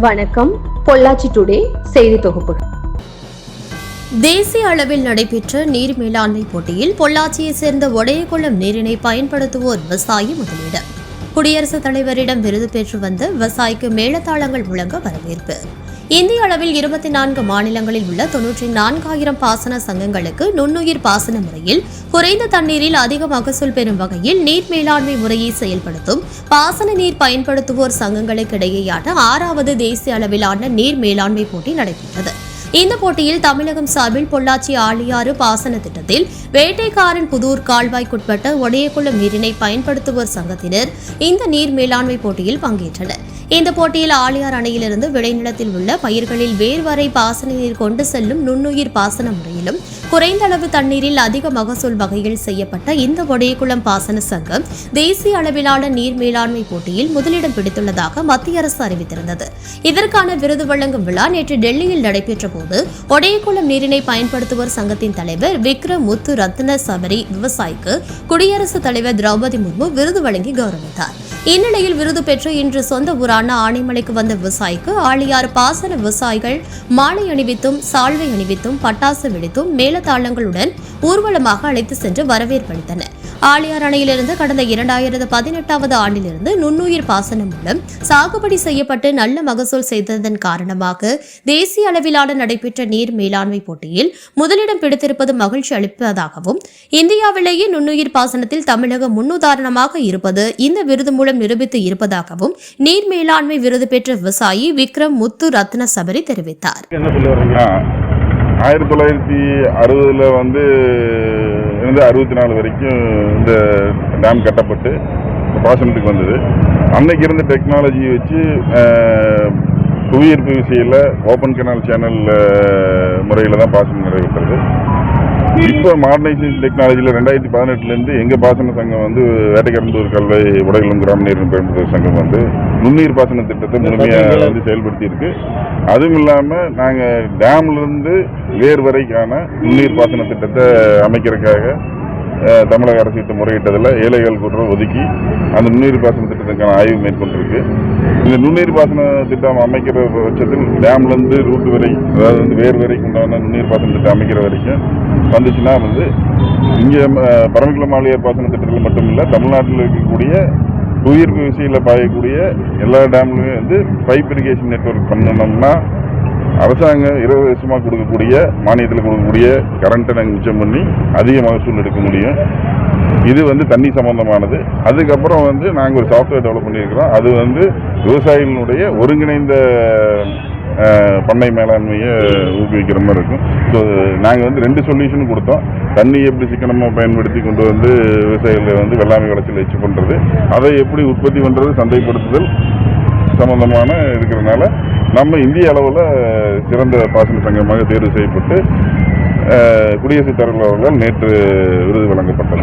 வணக்கம். பொள்ளாச்சி டுடே செய்தி தொகுப்பு தேசிய அளவில் நடைபெற்ற நீர் மேலாண்மை போட்டியில் பொள்ளாச்சியைச் சேர்ந்த ஒடையகுளம் நீரினை பயன்படுத்துவோர் விவசாயி முதலீடு. குடியரசுத் தலைவரிடம் விருது பெற்று வந்த விவசாயிக்கு மேளதாளங்கள் முழங்க வரவேற்பு. இந்திய அளவில் இருபத்தி நான்கு மாநிலங்களில் உள்ள தொன்னூற்றி நான்காயிரம் பாசன சங்கங்களுக்கு நுண்ணுயிர் பாசன முறையில் குறைந்த தண்ணீரில் அதிக மகசூல் பெறும் வகையில் நீர் மேலாண்மை முறையை செயல்படுத்தும் பாசன நீர் பயன்படுத்துவோர் சங்கங்களுக்கு இடையேயான ஆறாவது தேசிய அளவிலான நீர் மேலாண்மை போட்டி நடைபெற்றது. இந்த போட்டியில் தமிழகம் சார்பில் பொள்ளாச்சி ஆழியாறு பாசன திட்டத்தில் வேட்டைக்காரன் புதூர் கால்வாய்க்குட்பட்ட ஒடையக்குளம் நீரினை பயன்படுத்துவோர் சங்கத்தினர் இந்த நீர் மேலாண்மை போட்டியில் பங்கேற்றனர். இந்த போட்டியில் ஆழியார் அணையிலிருந்து விளைநிலத்தில் உள்ள பயிர்களில் வேர் வரை பாசன நீர் கொண்டு செல்லும் நுண்ணுயிர் பாசன முறையிலும் குறைந்த அளவு தண்ணீரில் அதிக மகசூல் வகையில் செய்யப்பட்ட இந்த ஒடையகுளம் பாசன சங்கம் தேசிய அளவிலான நீர் மேலாண்மை போட்டியில் முதலிடம் பிடித்துள்ளதாக மத்திய அரசு அறிவித்திருந்தது. இதற்கான விருது வழங்கும் விழா நேற்று டெல்லியில் நடைபெற்ற போது ஒடையகுளம் நீரினை பயன்படுத்துவோர் சங்கத்தின் தலைவர் விக்ரம் முத்து ரத்ன சபரி விவசாயிக்கு குடியரசுத் தலைவர் திரௌபதி முர்மு விருது வழங்கி கௌரவித்தார். இந்நிலையில் விருது பெற்று இன்று சொந்த ஊரான ஆனைமலைக்கு வந்த விவசாயிக்கு ஆழியார் பாசன விவசாயிகள் மாலை அணிவித்தும் சால்வை அணிவித்தும் பட்டாசு வெடித்தும் மேலதாளங்களுடன் ஊர்வலமாக அழைத்து சென்று வரவேற்பளித்தனர் ஆளியார் அணையிலிருந்து கடந்த இரண்டாயிரத்து பதினெட்டாவது ஆண்டிலிருந்து நுண்ணுயிர் பாசனம் மூலம் சாகுபடி செய்யப்பட்டு நல்ல மகசூல் செய்ததன் காரணமாக தேசிய அளவிலான நடைபெற்ற நீர் மேலாண்மை போட்டியில் முதலிடம் பிடித்திருப்பது மகிழ்ச்சி அளிப்பதாகவும் இந்தியாவிலேயே நுண்ணுயிர் பாசனத்தில் தமிழகம் முன்னுதாரணமாக இருப்பது இந்த விருது மூலம் நிரூபித்து இருப்பதாகவும் நீர் மேலாண்மை விருது பெற்ற விவசாயி விக்ரம் முத்து ரத்ன சபரி தெரிவித்தார். என்ன ஆயிரத்தி தொள்ளாயிரத்தி அறுபதுல வந்து இருந்து அறுபத்தி நாலு வரைக்கும் இந்த டேம் கட்டப்பட்டு பாசனத்துக்கு வந்தது. அன்னைக்கு இருந்த டெக்னாலஜி வச்சு புவியீர்ப்பு விசையில் ஓப்பன் கெனால் சேனல் முறையில் தான் பாசனம் நிறைவேற்றுறது. இப்போ மாடர்னைசேஷன் டெக்னாலஜியில் ரெண்டாயிரத்தி பதினெட்டுலேருந்து எங்கள் பாசன சங்கம் வந்து வேட்டைக்கரந்தூர் கல்வை உடகுளம் கிராம நீர் பயன்படுத்துகிற சங்கம் வந்து நுண்ணீர் பாசன திட்டத்தை முழுமையாக வந்து செயல்படுத்தி இருக்கு அதுவும் இல்லாமல் நாங்கள் டேம்லேருந்து வேர் வரைக்கான நுண்ணீர் பாசன திட்டத்தை அமைக்கிறதுக்காக தமிழக அரசு கிட்ட முறையிட்டதில் ஏழைகள் கூட ஒதுக்கி அந்த நுண்ணீர் பாசன திட்டத்துக்கான ஆய்வு மேற்கொண்டிருக்கு. இந்த நுண்ணீர் பாசன திட்டம் அமைக்கிற பட்சத்தில் டேம்லேருந்து ரூட் வரை அதாவது வந்து வேர் வரைக்கும் உண்டான நுண்ணீர் பாசன திட்டம் அமைக்கிற வரைக்கும் வந்துச்சுன்னா வந்து இங்கே பரமக்குளம் மாளிகை பாசன திட்டத்தில் மட்டும் இல்லை தமிழ்நாட்டில் இருக்கக்கூடிய உயிர்ப்பு விசையில் பாயக்கூடிய எல்லா டேம்லையும் வந்து பைப் இரிகேஷன் நெட்வொர்க் பண்ணணும்னா அரசாங்கம் இருபது வருஷமாக கொடுக்கக்கூடிய மானியத்தில் கொடுக்கக்கூடிய கரண்ட்டை நாங்கள் மிச்சம் பண்ணி அதிக மகசூல் எடுக்க முடியும். இது வந்து தண்ணி சம்பந்தமானது. அதுக்கப்புறம் வந்து நாங்கள் ஒரு சாஃப்ட்வேர் டெவலப் பண்ணியிருக்கிறோம். அது வந்து விவசாயிகளுடைய ஒருங்கிணைந்த பண்ணை மேலாண்மையை ஊக்குவிக்கிற மாதிரி இருக்கும். ஸோ நாங்கள் வந்து ரெண்டு சொல்யூஷன் கொடுத்தோம். தண்ணி எப்படி சிக்கனமாக பயன்படுத்தி கொண்டு வந்து விவசாயிகளை வந்து வெள்ளாமை விளைச்சல் வச்சு பண்ணுறது அதை எப்படி உற்பத்தி பண்ணுறது சந்தைப்படுத்துதல் சம்பந்தமான இருக்கிறனால நம்ம இந்திய அளவில் சிறந்த பாசன சங்கமாக தேர்வு செய்யப்பட்டு குடியரசுத் தலைவர் அவர்களால் நேற்று விருது வழங்கப்பட்டது.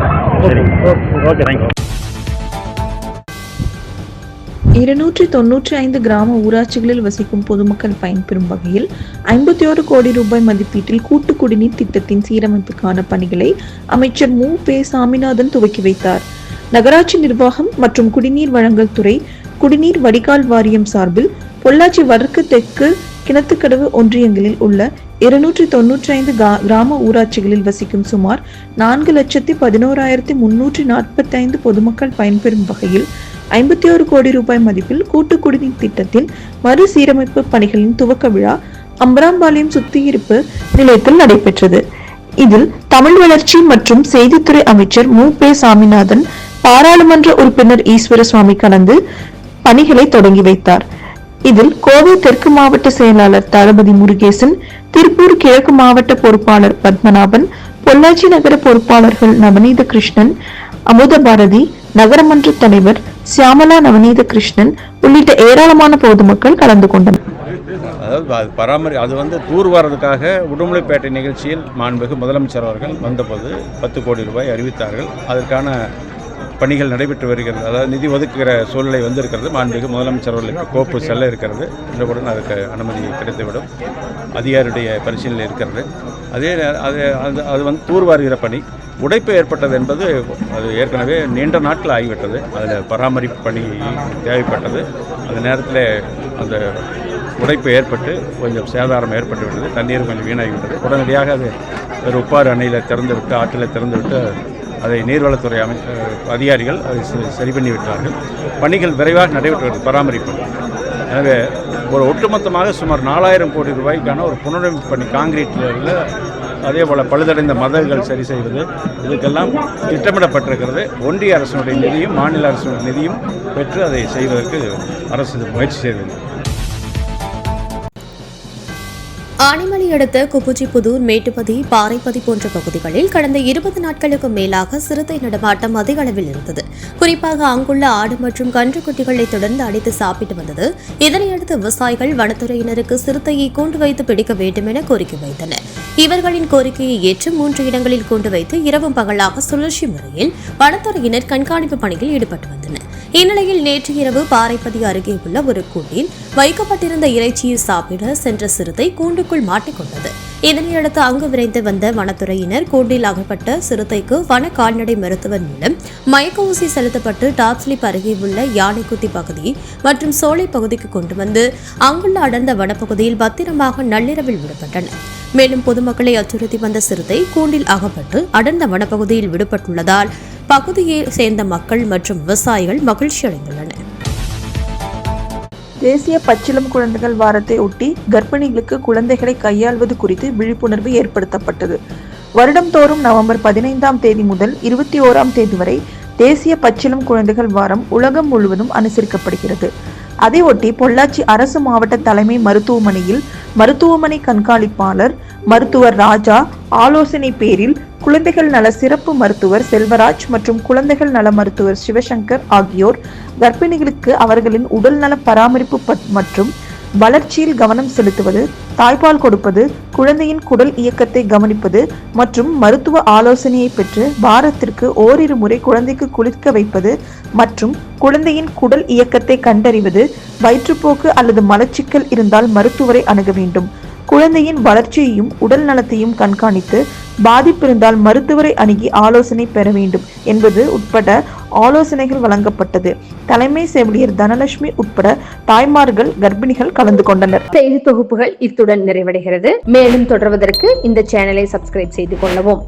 இருநூற்றி தொன்னூற்றி ஐந்து கிராம ஊராட்சிகளில் வசிக்கும் பொதுமக்கள் பயன்பெறும் வகையில் ஐம்பத்தி ஒரு கோடி ரூபாய் மதிப்பீட்டில் கூட்டு குடிநீர் திட்டத்தின் சீரமைப்புக்கான பணிகளை அமைச்சர் மு. பே. சாமிநாதன் துவக்கி வைத்தார். நகராட்சி நிர்வாகம் மற்றும் குடிநீர் வழங்கல் துறை குடிநீர் வடிகால் வாரியம் சார்பில் பொள்ளாச்சி வடக்கு தெற்கு கிணத்துக்கடவு ஒன்றியங்களில் உள்ள இருநூற்றி தொன்னூற்றி ஐந்து கிராம ஊராட்சிகளில் வசிக்கும் சுமார் நான்கு லட்சத்தி பதினோராயிரத்தி முன்னூற்றி நாற்பத்தி ஐந்து பொதுமக்கள் பயன்பெறும் வகையில் ஐம்பத்தி ஒரு கோடி ரூபாய் மதிப்பில் கூட்டு குடிநீர் திட்டத்தின் மறுசீரமைப்பு பணிகளின் துவக்க விழா அம்பராம்பாளையம் சுத்திகரிப்பு நிலையத்தில் நடைபெற்றது. இதில் தமிழ் வளர்ச்சி மற்றும் செய்தித்துறை அமைச்சர் மு. பே. சாமிநாதன் பாராளுமன்ற உறுப்பினர் ஈஸ்வர சுவாமி கலந்து பணிகளை தொடங்கி வைத்தார். இதில் கோவை தெற்கு மாவட்ட செயலாளர் தளபதி முருகேசன் திருப்பூர் கிழக்கு மாவட்ட பொறுப்பாளர் பத்மநாபன் பொள்ளாச்சி நகர பொறுப்பாளர்கள் நவநீத கிருஷ்ணன் அமுத பாரதி நகரமன்ற தலைவர் சியாமலா நவநீத கிருஷ்ணன் உள்ளிட்ட ஏராளமான பொதுமக்கள் கலந்து கொண்டனர். அதாவது அது பராமரி அது வந்து தூர் வர்றதுக்காக உடுமலைப்பேட்டை நிகழ்ச்சியில் மாண்புமிகு முதலமைச்சர் அவர்கள் வந்தபோது பத்து கோடி ரூபாய் அறிவித்தார்கள். அதற்கான பணிகள் நடைபெற்று வருகிறது. அதாவது நிதி ஒதுக்குகிற சூழ்நிலை வந்திருக்கிறது. மாண்புமிகு முதலமைச்சர் அவர்களுக்கு கோப்பு செல்ல இருக்கிறது. என்றவுடன் அதுக்கு அனுமதி கிடைத்துவிடும். அதிகாரியுடைய பரிசீலனை இருக்கிறது. அதே அது அது அது வந்து தூர்வாருகிற பணி. உடைப்பு ஏற்பட்டது என்பது அது ஏற்கனவே நீண்ட நாட்கள் ஆகிவிட்டது. அதில் பராமரிப்பு பணி தேவைப்பட்டது. அந்த நேரத்தில் அந்த உடைப்பு ஏற்பட்டு கொஞ்சம் சேதாரம் ஏற்பட்டு விட்டது தண்ணீர் கொஞ்சம் வீணாகிவிட்டது. உடனடியாக அது ஒரு உப்பாறு அணையில் திறந்து விட்டு ஆற்றில் திறந்து விட்டு அதை நீர்வளத்துறை அமை அதிகாரிகள் அதை சரி- பண்ணிவிட்டார்கள். பண்ணி விட்டார்கள் பணிகள் விரைவாக நடைபெற்று வருகிறது பராமரிப்பு. எனவே ஒரு ஒட்டுமொத்தமாக சுமார் நாலாயிரம் கோடி ரூபாய்க்கான ஒரு புனரமைப்பு பணி காங்கிரீட்டில் அதே போல் பழுதடைந்த மதகுகள் சரி செய்வது இதுக்கெல்லாம் திட்டமிடப்பட்டிருக்கிறது. ஒன்றிய அரசினுடைய நிதியும் மாநில அரசினுடைய நிதியும் பெற்று அதை செய்வதற்கு அரசு முயற்சி செய்தது ஆனைமலை அடுத்த குப்புச்சிப்புதூர் மேட்டுப்பதி பாறைப்பதி போன்ற பகுதிகளில் கடந்த இருபது நாட்களுக்கு மேலாக சிறுத்தை நடமாட்டம் அதிக அளவில் இருந்தது. குறிப்பாக அங்குள்ள ஆடு மற்றும் கன்றுக்குட்டிகளை தொடர்ந்து அடித்து சாப்பிட்டு வந்தது. இதனையடுத்து விவசாயிகள் வனத்துறையினருக்கு சிறுத்தையை கூண்டு வைத்து பிடிக்க வேண்டும் என கோரிக்கை வைத்தனர். இவர்களின் கோரிக்கையை ஏற்று மூன்று இடங்களில் கூண்டு வைத்து இரவும் பகலாக சுழற்சி முறையில் வனத்துறையினர் கண்காணிப்பு பணியில் ஈடுபட்டு வந்தனர். இந்நிலையில் நேற்று இரவு பாறைப்பதி அருகே உள்ள ஒரு கூண்டில் வைக்கப்பட்டிருந்த இறைச்சியை சாப்பிட சென்ற சிறுத்தை கூண்டுக்குள் மாட்டிக்கொண்டது. இதனையடுத்து அங்கு விரைந்து வந்த வனத்துறையினர் கூண்டில் அகப்பட்ட சிறுத்தைக்கு வன கால்நடை மருத்துவர் மூலம் மயக்க ஊசி செலுத்தப்பட்டு டாப்ஸ்லிப் அருகே உள்ள யானைக்குத்தி பகுதி மற்றும் சோலை பகுதிக்கு கொண்டு வந்து அங்குள்ள அடர்ந்த வனப்பகுதியில் பத்திரமாக நள்ளிரவில் விடப்பட்டனர் மேலும் பொதுமக்களை அச்சுறுத்தி வந்த சிறுத்தை கூண்டில் அகப்பட்டு அடர்ந்த வனப்பகுதியில் விடுபட்டுள்ளதால் பகுதியை சேர்ந்த மக்கள் மற்றும் விவசாயிகள் மகிழ்ச்சி அடைந்துள்ளனர் தேசிய பச்சிளம் குழந்தைகள் வாரத்தை ஒட்டி கர்ப்பிணிகளுக்கு குழந்தைகளை கையாள்வது குறித்து விழிப்புணர்வு ஏற்படுத்தப்பட்டது. வருடம்தோறும் நவம்பர் பதினைந்தாம் தேதி முதல் இருபத்தி ஓராம் தேதி வரை தேசிய பச்சிளம் குழந்தைகள் வாரம் உலகம் முழுவதும் அனுசரிக்கப்படுகிறது. அதையொட்டி பொள்ளாச்சி அரசு மாவட்ட தலைமை மருத்துவமனையில் மருத்துவமனை கண்காணிப்பாளர் மருத்துவர் ராஜா ஆலோசனை பேரில் குழந்தைகள் நல சிறப்பு மருத்துவர் செல்வராஜ் மற்றும் குழந்தைகள் நல மருத்துவர் சிவசங்கர் ஆகியோர் கர்ப்பிணிகளுக்கு அவர்களின் உடல் நல பராமரிப்பு பட்- மற்றும் வளர்ச்சியில் கவனம் செலுத்துவது தாய்ப்பால் கொடுப்பது குழந்தையின் குடல் இயக்கத்தை கவனிப்பது மற்றும் மருத்துவ ஆலோசனையை பெற்று வாரத்திற்கு ஓரிரு முறை குழந்தைக்கு குளிர்க்க வைப்பது மற்றும் குழந்தையின் குடல் இயக்கத்தை கண்டறிவது வயிற்றுப்போக்கு அல்லது மலச்சிக்கல் இருந்தால் மருத்துவரை அணுக வேண்டும். குழந்தையின் வளர்ச்சியையும் உடல் நலத்தையும் கண்காணித்து பாதிப்பு இருந்தால் மருத்துவரை அணுகி ஆலோசனை பெற வேண்டும் என்பது உட்பட ஆலோசனைகள் வழங்கப்பட்டது. தலைமை செவிலியர் தனலட்சுமி உட்பட தாய்மார்கள் கர்ப்பிணிகள் கலந்து கொண்டனர். செய்தி தொகுப்புகள் இத்துடன் நிறைவடைகிறது. மேலும் தொடர்வதற்கு இந்த சேனலை சப்ஸ்கிரைப் செய்து கொள்ளவும்.